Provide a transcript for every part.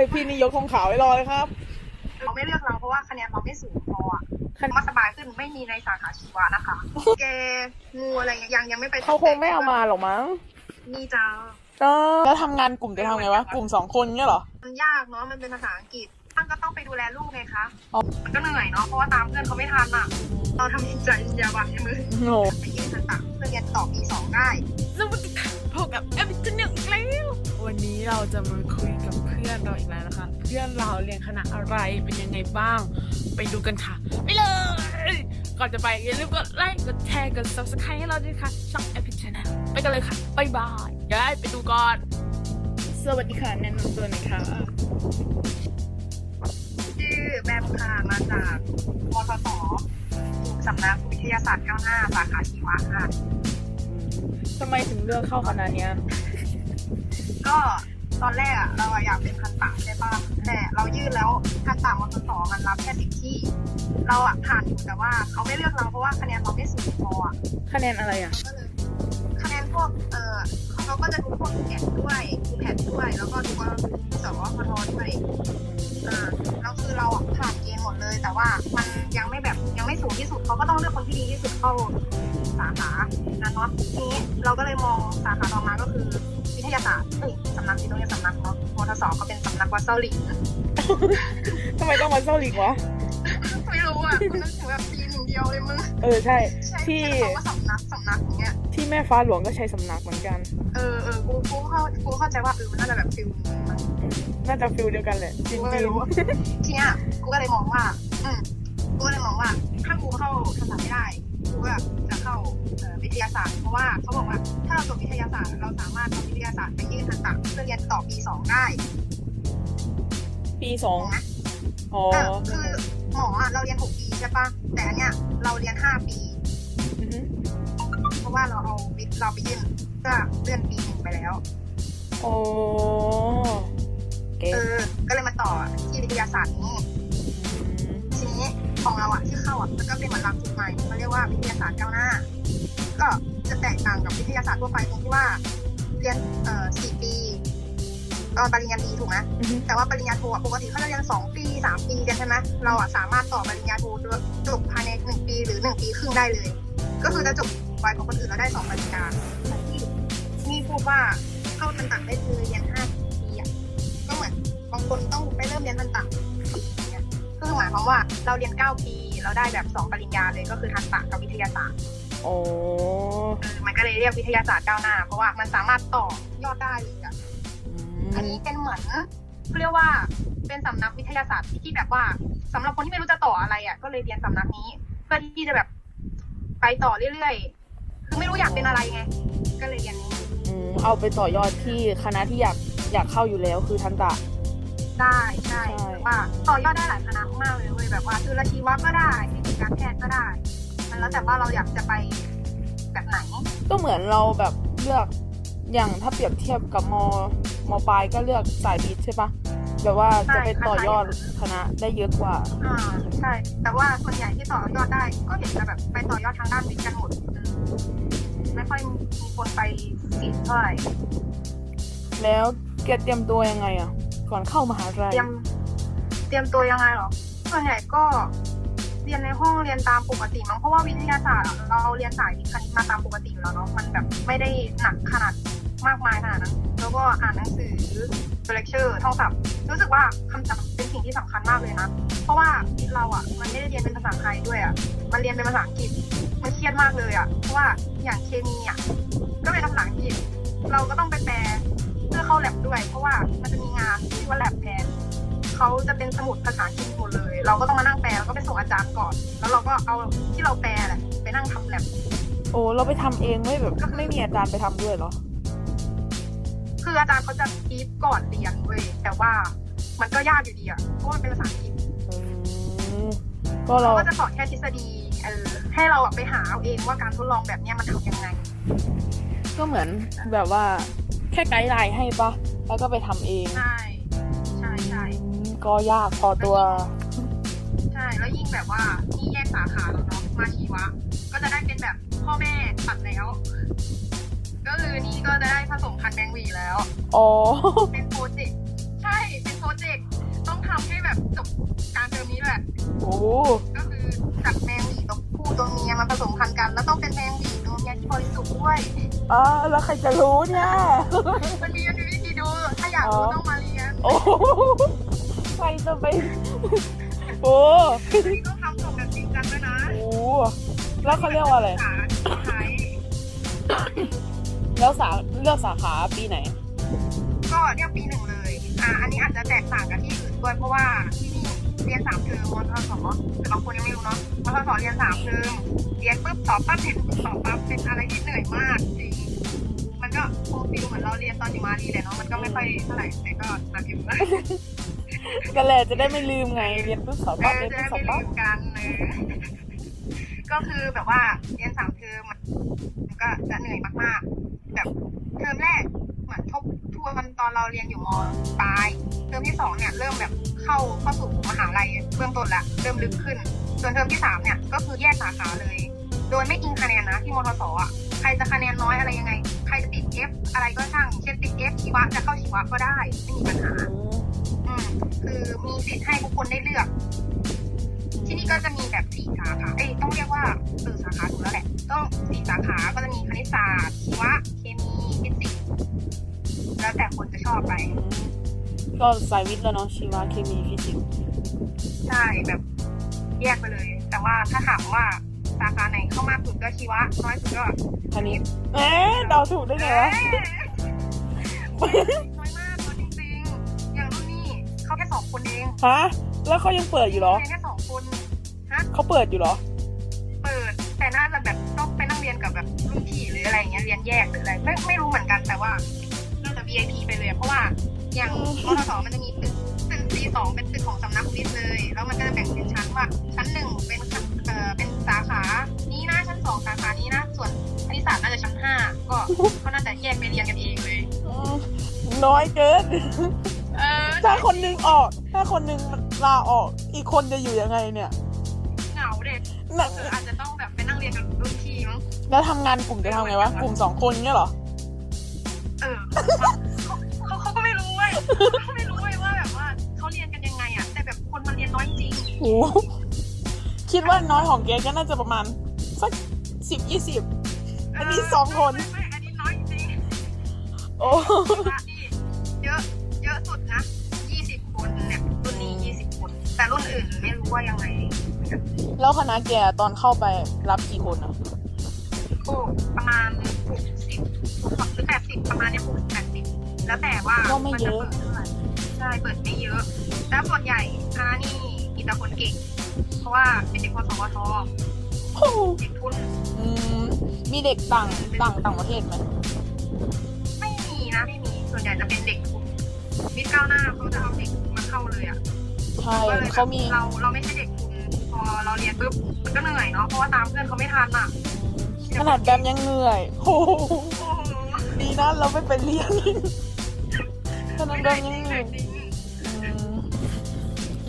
ยพี่นี่ยกธงขาวไว้รอเลยครับ เขาไม่เลือกเราเพราะว่าคะแนนเราไม่สูงพออะคะแนน มาสบายขึ้นไม่มีในสาขาชีวะนะคะแกงูอะไรยังยังไม่ไปเขาคงไม่เอามาหรอกมั้งนี่จ้าก็แล้วทำงานกลุ่มจะทำไงวะ กลุ่มสองคนเงี้ยเหรอ มันยากเนาะมันเป็นภาษาอังกฤษท่านก็ต้องไปดูแลลูกไงคะอ๋อ มันก็เหนื่อยเนาะเพราะว่าตามเพื่อนเขาไม่ทันอะเราทำจิตใจยาบันในมือโอ้โหไปยื่นต่างๆเพื่อเรียนต่อปีสองได้ สวัสดีค่ะพบกับแอมจินหนึ่งแล้ว วันนี้เราจะมาคุยกับเพื่อนเราอีกแล้วนะคะ เพื่อนเราเรียนคณะอะไรเป็นยังไงบ้าง ไปดูกันค่ะ ไปเลย ก่อนจะไปอย่าลืมกดไลค์กดแชร์กด subscribe ให้เราด้วยค่ะช่องแอปพลิเคชันไปกันเลยค่ะบ๊ายบายเดี๋ยวไปดูก่อนสวัสดีค่ะแนะนำตัวหน่อยค่ะชื่อแบมค่ะมาจากมทศสำนักวิทยาศาสตร์ก้าวหน้าสาขาชีวะค่ะทำไมถึงเลือกเข้าคณะเนี้ยก็ ตอนแรกอะเราอะอยากเป็นทันตะใช่ป่ะแต่เรายื่นแล้วทันตะมทศมันรับแค่สิบที่ เราอะผ่านอยู่แต่ว่าเขาไม่เลือกเราเพราะว่าคะแนนเราไม่สูงพออะคะแนนอะไรอะ ก็เลยคะแนนพวกเออเขาก็จะดูพวกแผนด้วยดูแผนด้วย แล้วก็ดูว่าสวพทด้วยอ่าแล้วคือเราอะผ่านเกณฑ์หมดเลย แต่ว่ามันยังไม่แบบยังไม่สูงที่สุดเขาก็ต้องเลือกคนที่ดีที่สุดเข้าสาขานั้นเนาะทีนี้เราก็เลยมองสาขาต่อมาก็คือวิทยาศาสตร์เอ้ยสำนักที่ต้องเรียกสำนักเนาะมทศก็เป็นสำนักวัดเซาหลินทำไมต้องมาเศร้าหลิงวะ ไม่รู้อะมันนึกถึงแบบปีหนึ่งเดียวเลยมึง เออใช่ใช่ที่ที่เขาว่าสำนักสำนักอย่างเงี้ย ที่แม่ฟ้าหลวงก็ใช้สำนักเหมือนกัน เออเออกูกูเข้ากูเข้าใจว่าเออมันน่าจะแบบฟิลนี้มั้งน่าจะฟิลเดียวกันแหละจริกูงก็ไม่รู้ทีเนี้ยกูก็เลยมองว่า อืมกูก็เลยมองว่า ถ้ากูเข้าภาษาไม่ได้กูก็จะ เข้าเอ่อวิทยาศาสตร์ เพราะว่าเขาบอกว่าถ้าเราจบวิทยาศาสตร์เราสามารถเอาวิทยาศาสตร์ไปยื่นทันตะเพื่อเรียนต่อปีสองได้ๆปีสองอ๋อเออคือหมออะเราเรียนหกปีใช่ปะแต่อันเนี้ยเราเรียนห้าปีอือฮึเพราะว่าเราเอาวิทย์เราไปยื่นก็เลื่อนปีหนึ่งไปแล้วโอ้เก๋เออก็เลยมาต่อที่วิทยาศาสตร์นี้ทีนี้ ของเราอะที่เข้าอะมันก็เป็นเหมือนหลักสูตรใหม่เขาเรียกว่าวิทยาศาสตร์ก้าวหน้า ก็จะแตกต่างกับวิทยาศาสตร์ทั่วไปตรงที่ว่า เรียนเอ่อสี่ปีตอนปริญญาตรีถูกไหมอือฮึ แต่ว่าปริญญาโทอะปกติเขาจะเรียนสองปีสามปีกันใช่ไหมเราอะสามารถต่อปริญญาโทจบภายในหนึ่งปีหรือหนึ่งปีครึ่งได้เลย ก็คือจะจบไวกว่าคนอื่นเราได้สองปริญญาแต่ที่นี่พูดว่าเข้าทันตะได้คือเรียนห้าปีอะก็เหมือนบางคนต้องไปเริ่มเรียนทันตะ สี่ปีอะก็คือหมายความว่าเราเรียนเก้าปี เราได้แบบสองปริญญาเลยก็คือทันตะกับวิทยาศาสตร์โอ้เออมันก็เลยเรียกวิทยาศาสตร์ก้าวหน้า เพราะว่ามันสามารถต่อยอดได้เลยอะอันนี้เป็นเหมือนเขาเรียกว่าเป็นสำนักวิทยาศาสตร์ที่แบบว่าสำหรับคนที่ไม่รู้จะต่ออะไรอะก็เลยเรียนสำนักนี้ เพื่อที่จะแบบไปต่อเรื่อยๆ คือไม่รู้อยากเป็นอะไรไง ก็เลยเรียนนี้อืมเอาไปต่อยอดที่คณะที่อยากอยากเข้าอยู่แล้วคือทันตะได้ใช่ใช่แบบ ว่าต่อยอดได้หลายคณะมากเลยเว้ยแบบว่าจุลชีวะก็ได้เทคนิคการแพทย์ก็ได้ มันแล้วแต่ว่าเราอยากจะไปแบบไหนก็เหมือนเราแบบเลือกอย่างถ้าเปรียบเทียบกับมมปลายก็เลือกสายวิทย์ใช่ปะแบบว่าจะไปต่อยอดคณะได้เยอะกว่าอ่าใช่ แต่ว่าส่วนใหญ่ที่ต่อยอดได้ ก็เห็นจะแบบไปต่อยอดทางด้านวิทย์กันหมดอืมไม่ค่อยมีคนไปศิลป์เท่าไหร่แล้วแกเตรียมตัวยังไงอะก่อนเข้ามหาลัยเตรียม เตรียมตัวยังไงหรอ ส่วนใหญ่ก็เรียนในห้องเรียนตามปกติมั้งเพราะว่าวิทยาศาสตร์เราเรียนสายวิทย์คณิตมาตามปกติอยู่แล้วเนาะมันแบบไม่ได้หนักขนาดมากมายขนาดนั้นแล้วก็อ่านหนังสือเลคเชอร์ท่องศัพท์รู้สึกว่าคำศัพท์เป็นสิ่งที่สำคัญมากเลยนะ เพราะว่าเราอะมันไม่ได้เรียนเป็นภาษาไทยด้วยอะมันเรียนเป็นภาษาอังกฤษมันเครียดมากเลยอะเพราะว่าอย่างเคมีอะก็เป็นภาษาอังกฤษเราก็ต้องไปแปลเพื่อเข้าแลบด้วย เพราะว่ามันจะมีงานที่ว่าแลบแทน เขาจะเป็นสมุดภาษาอังกฤษหมดเลย เราก็ต้องมานั่งแปลแล้วก็ไปส่งอาจารย์ก่อน แล้วเราก็เอาที่เราแปลแหละไปนั่งทำแลบโอ้เราไปทำเองไม่แบบไม่มีอาจารย์ไปทำด้วยเหรอ คืออาจารย์เขาจะทีฟก่อนเรียนเว้ยแต่ว่ามันก็ยากอยู่ดีอะเพราะว่ามันเป็นภาษาอังกฤษอืมก็เราเขาก็จะสอนแค่ทฤษฎีเออให้เราอะไปหาเอาเองว่าการทดลองแบบเนี้ยมันทำยังไง ก็เหมือนแบบว่าแค่ไกด์ไลน์ให้ปะแล้วก็ไปทำเอง ใช่ ใช่ใช่อืม ก็ยากพอตัว ใช่ แล้วยิ่งแบบว่านี่แยกสาขาแล้วเนาะมาชีวะ ก็จะได้เป็นแบบพ่อแม่ตัดแล้ว ก็คือนี่ก็จะได้ผสมพันธุ์แมงหวีแล้ว อ๋อ เป็นโปรเจกต์ใช่เป็นโปรเจกต์แบบจบการเทอมนี้แหละ โอ้ก็คือจับแมงหวีตัวผู้ตัวเมียมาผสมพันธุ์กัน แล้วต้องเป็นแมงหวีตัวเมียที่บริสุทธิ์ด้วย อ่าแล้วใครจะรู้เนี่ย มันมีวิธีดู ถ้าอยากรู้ต้องมาเรียน โอ้ ใครจะไป โอ้นี่ต้องทำส่งแบบจริงจังด้วยนะโหแล้วเขาเรียกว่าอะไร สาไทยแล้วสาเลือกสาขาปีไหน ก็เรียกปีหนึ่งเลย อ่า อันนี้อาจจะแตกต่างกับที่อื่นด้วยเพราะว่าที่นี่เรียนสามเทอมมทสแต่บางคนยังไม่รู้เนาะมทสเรียนสามเทอมเรียนปุ๊บสอบปั๊บเรียนปุ๊บสอบปั๊บเป็นอะไรที่เหนื่อยมากจริงมันก็โฟฟิลเหมือนเราเรียนตอนอยู่มารีเลยเนาะมันก็ไม่ค่อยเท่าไหร่แต่ก็หนักอยู่นะ กันแหละจะได้ไม่ลืมไงเรียนปุ๊บสอบเอปั๊บอเรียนจะปุ๊บได้สอบไม่ปั๊บมกันเออก็คือแบบว่าเรียนสามเทอมมันก็จะเหนื่อยมากๆ แบบเทอมแรกเหมือนทบทวนตอนเราเรียนอยู่มปลายเทอมที่สองเนี่ยเริ่มแบบเข้าเข้าสู่มหาลัยเบื้องต้นละเริ่มลึกขึ้น ส่วนเทอมที่สามเนี่ยก็คือแยกสาขาเลย โดยไม่อิงคะแนนนะที่มทสอะใครจะคะแนนน้อยอะไรยังไง ใครจะติด F อฟอะไรก็ช่างเช่นติด F ชีวะจะเข้าชีวะก็ได้ไม่มีปัญหา อืม คือมีสิทธิ์ให้ทุกคนได้เลือก ที่นี่ก็จะมีแบบสี่สาขา เอ้ยต้องเรียกว่าเออสาขาถูกแล้วแหละ ต้องสี่สาขา ก็จะมีคณิตศาสตร์ชีวะ เคมีฟิสิกส์แล้วแต่คนจะชอบไป ก็สายวิทย์แล้วเนาะชีวะเคมีฟิสิกส์ใช่แบบแยกไปเลย แต่ว่าถ้าถามว่าสาขาไหนเข้ามากสุดก็ชีวะน้อยสุดก็คณิตเอ๊ะเดาถูกได้ไงวะ ฮะ แล้วเขายังเปิดอยู่เหรอเรียนแค่สองคนเขาเปิดอยู่เหรอ เปิด แต่น่าจะแบบต้องไปนั่งเรียนกับแบบรุ่นพี่หรืออะไรอย่างเงี้ยเรียนแยกหรืออะไรไม่ไม่รู้เหมือนกันแต่ว่าน่าจะ VIP ไปเลยเพราะว่าอย่างมทสมันจะมีตึกตึก C สองเป็นตึกของสำนักวิทย์เลย แล้วมันก็จะแบ่งเป็นชั้นว่า ชั้นหนึ่งเป็นเอ่อเป็นสาขานี้นะชั้นสองสาขานี้นะส่วนคณิตศาสตร์น่าจะชั้นห้าก็เขาน่าจะแยกไปเรียนกันเองเลยอืมน้อยเกิน เออถ้าคนนึงออก ถ้าคนนึงลาออก อีกคนจะอยู่ยังไงเนี่ยเหงาเด็กน่ะคืออาจจะต้องแบบไปนั่งเรียนกับรุ่นพี่มั้งแล้วทำงานกลุ่มจะทำไงวะกลุ่มสองคนเงี้ยเหรอเออเขาเขาเขาก็ไม่รู้เว้ยเขาไม่รู้เว้ยว่าแบบว่าเขาเรียนกันยังไงอะแต่แบบคนมาเรียนน้อยจริงโหคิดว่าน้อยของแกก็น่าจะประมาณสักสิบยี่สิบอันนี้สองคนไม่ไม่อันนี้น้อยจริงโอ้ อื่นไม่รู้ว่ายังไงแล้วคณะแกตอนเข้าไปรับกี่คนอะโอ้ประมาณหกสิบหกหรือแปดสิบประมาณเนี้ยหกแปดสิบแล้วแต่ว่าก็ไม่เยอะนจปิดเท่าไหร่ใช่เปิดไม่เยอะ แล้วส่วนใหญ่คณะนี่มีแต่คนเก่ง เพราะว่าเป็นเด็กพสวทโอ้โหเด็กทุนอืมมีเด็กต่างต่างต่างประเทศไหมไม่มีนะไม่มีส่วนใหญ่จะเป็นเด็กทุนวิทย์ก้าวหน้าเขาจะเอาเด็กมาเข้าเลยอะ ใช่ก็เลยแบบเขามี เราเราไม่ใช่เด็กทุนพอเราเรียนปุ๊บมันก็เหนื่อยเนาะเพราะว่าตามเพื่อนเขาไม่ทันอะขนาดแบมยังเหนื่อยโอ้โหโอ้โหดีนะเราไม่ไปเรียนขนาดแบมยังเหนื่อยจริงอืม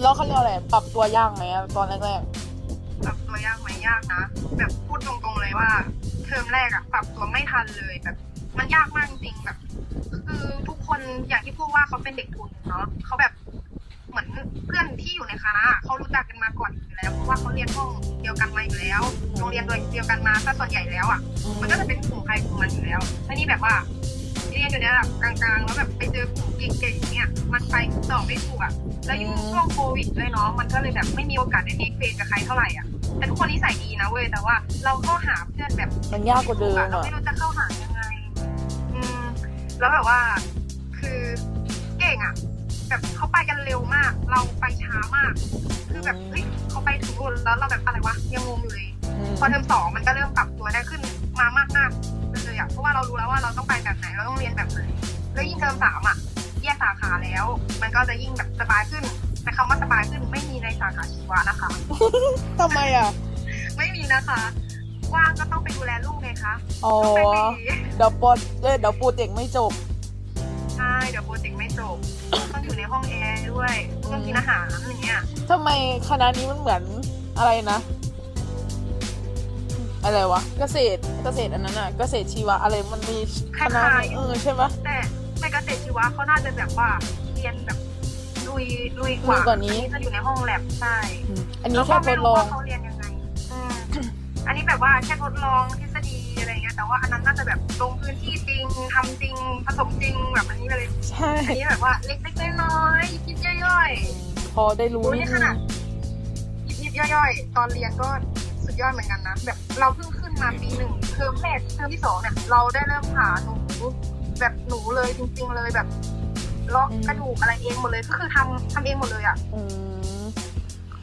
แล้วเขาเรียกอะไรปรับตัวยากไหมอะตอนแรกปรับตัวยากไหมยากนะ แบบพูดตรงๆเลยว่า เทอมแรกอะปรับตัวไม่ทันเลยแบบ มันยากมากจริงๆแบบ มันไปต่อไม่ถูกอะ แล้วยิ่งช่วงโควิดด้วยเนาะ มันก็เลยแบบไม่มีโอกาสได้เมคเฟรนกับใครเท่าไหร่อะ แต่ทุกคนนิสัยดีนะเว้ย แต่ว่าเราเข้าหาเพื่อนแบบมันยากกว่าเดิมเราอะไม่รู้จะเข้าหายังไง อืม แล้วแบบว่า คือเก่งอะ แบบเขาไปกันเร็วมาก เราไปช้ามาก คือแบบเฮ้ยเขาไปถึงนู่นแล้วเราแบบอะไรวะยังงงอยู่เลยอืมพอเทอมสองมันก็เริ่มปรับตัวได้ขึ้นมามากมากๆเลยอะเพราะว่าเรารู้แล้วว่าเราต้องไปแบบไหน เราต้องเรียนแบบไหน แล้วยิ่งเทอมสามอะแยกสาขาแล้ว มันก็จะยิ่งแบบสบายขึ้น แต่คำว่าสบายขึ้นไม่มีในสาขาชีวะนะคะ ทำไมอะ ไม่มีนะคะ ว่างก็ต้องไปดูแลลูกไงคะอ๋อ ต้องไปดีเดี๋ยวโปรเอ้ยเดี๋ยวโปรเจกต์ไม่จบ ใช่เดี๋ยวโปรเจกต์ไม่จบต้องอยู่ในห้องแอร์ด้วยต้องกินอาหารอย่างเงี้ยทำไมคณะนี้มันเหมือนอะไรนะ อะไรวะ เกษตร เกษตรอันนั้นอะเกษตรชีวะอะไร มันมีคณะคล้ายๆเออใช่ปะแต่ในเกษตรชีวะเขาน่าจะแบบว่าเรียนแบบโดลุยลุยกว่าลุยกว่านี้จะอยู่ในห้องแลบใช่อันนี้แค่ทดลอง แล้วก็ไม่รู้ว่าเขาเรียนยังไงอืมอันนี้แบบว่าแค่ทดลองทฤษฎีอะไรเงี้ยแต่ว่าอันนั้นน่าจะแบบลงพื้นที่จริงทำจริงผสมจริงแบบอันนี้เลยใช่ อันนี้แบบว่าเล็กๆน้อยๆยิบๆย่อยพอได้ๆรู้โอ้ยนิดนี่ขนึง นาดยิบๆย่อยๆ ตอนเรียนก็สุดยอดเหมือนกันนะ แบบเราเพิ่งขึ้นมาปีหนึ่งเทอมแรกเทอมที่สองเนี่ย เราได้เริ่มผ่าหนูแบบหนูเลยจริง ๆ เลยแบบ เลาะกระดูกอะไรเองหมดเลยก็คือทำทำเองหมดเลยอะอืม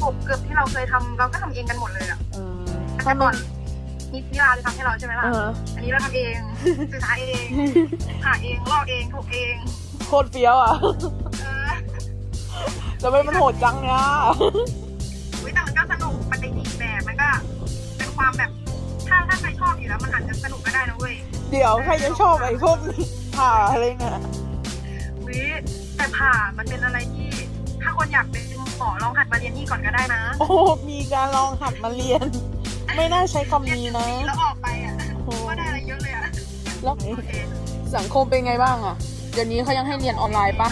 กบเกือบที่เราเคยทำเราก็ทำเองกันหมดเลยอะอืมแต่ก่อนนินิราจะทำให้เราใช่ไหมล่ะอ่าอันนี้เราทำเองศึกษาเองหาเองลอกเองถูกเองโคตรเฟี้ยวอะเออแล้วไม่มันโหดจังเนี่ยอุ๊ยแต่มันก็สนุกปฏิทินแบบมันก็เป็นความแบบถ้าถ้าใครชอบอยู่แล้วมันอาจจะสนุกก็ได้นะเว้ย เดี๋ยวใครจะชอบไอ้พวกผ่าอะไรเนี่ยวิ แต่ผ่ามันเป็นอะไรที่ ถ้าคนอยากเป็นหมอลองหัดมาเรียนนี่ก่อนก็ได้นะโอ้มีการลองหัดมาเรียน ไม่น่าใช้คำเรียนนี้หนึ่นะงปีแล้วออกไปอะก็ได้อะไรเยอะเลยอะแล้วโอเคสังคมเป็นไงบ้างอะ เดี๋ยวนี้เขายังให้เรียนออนไลน์ปะ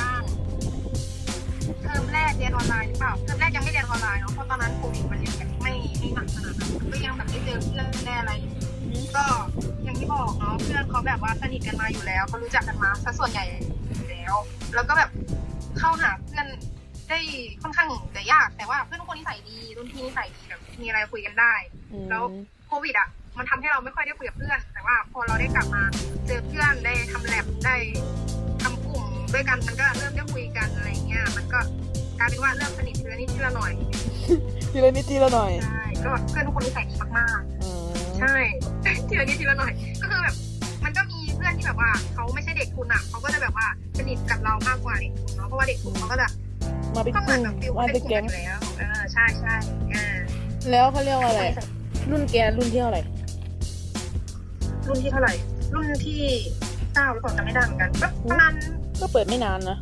เทอมแรกเรียนออนไลน์หรือเปล่าเทอมแรกยังไม่เรียนออนไลน์เนาะเพราะตอนนั้นโควิดมันยังแบบไม่ไม่หนักขนาดนั้นก็ยังแบบไม่เจอเพื่อนแน่อะไรก็อย่างที่บอกเนาะเพื่อนเขาแบบว่าสนิทกันมาอยู่แล้วเขารู้จักกันมาซะส่วนใหญ่อยู่แล้ว แล้วก็แบบ เข้าหาเพื่อนได้ค่อนข้างจะยาก แต่ว่าเพื่อนทุกคนนิสัยดีรุ่นพี่นิสัยดีแบบมีอะไรคุยกันได้อืมแล้วโควิดอะมันทำให้เราไม่ค่อยได้คุยกับเพื่อน แต่ว่าพอเราได้กลับมาเจอเพื่อนได้ทำแลบได้ทำกลุ่มด้วยกันมันก็เริ่มได้คุยกันอะไรเงี้ย มันก็กลายเป็นว่าเริ่มสนิททีละนิดทีละหน่อยทีละนิดทีละหน่อยใช่ก็เพื่อนทุกคนนิสัยดีมากๆอืมใช่ทีละนิดทีละหน่อย ก็คือแบบมันก็มีเพื่อนที่แบบว่าเขาไม่ใช่เด็กทุนอะเขาก็จะแบบว่า สนิทกับเรามากกว่าเด็กทุนเนาะเพราะว่าเด็กทุนเขาก็จะมาเป็นก็กเหมือลุ่นมแบบฟิลมาเป็เป็นนกลุ่มแก๊งกันอยู่แล้วเออใช่ใช่อ่าแล้วเขาเรียกว่าอะไร รุ่นแกรุ่นที่เท่าไหร่รุ่นที่เท่าไหร่ รุ่นที่เก้าหรือเปล่าจำไม่ได้เหมือนกันก็ประมาณ ก็เปิดไม่นานนะ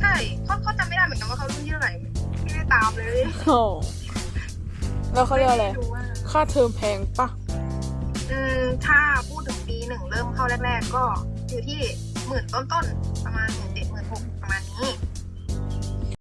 ใช่เขาเขาจำไม่ได้เหมือนกันว่าเขารุ่นที่เท่าไหร่ ไม่ได้ตามเลยโอ้แล้วเขาเรียกว่าอะไรม่ด้ดูว่าค่าเทอมแพงปะอืมถ้าพูดถึงปีหนึ่งเริ่มเข้าแรก ๆ ก็อยู่ที่หมื่นต้น ๆ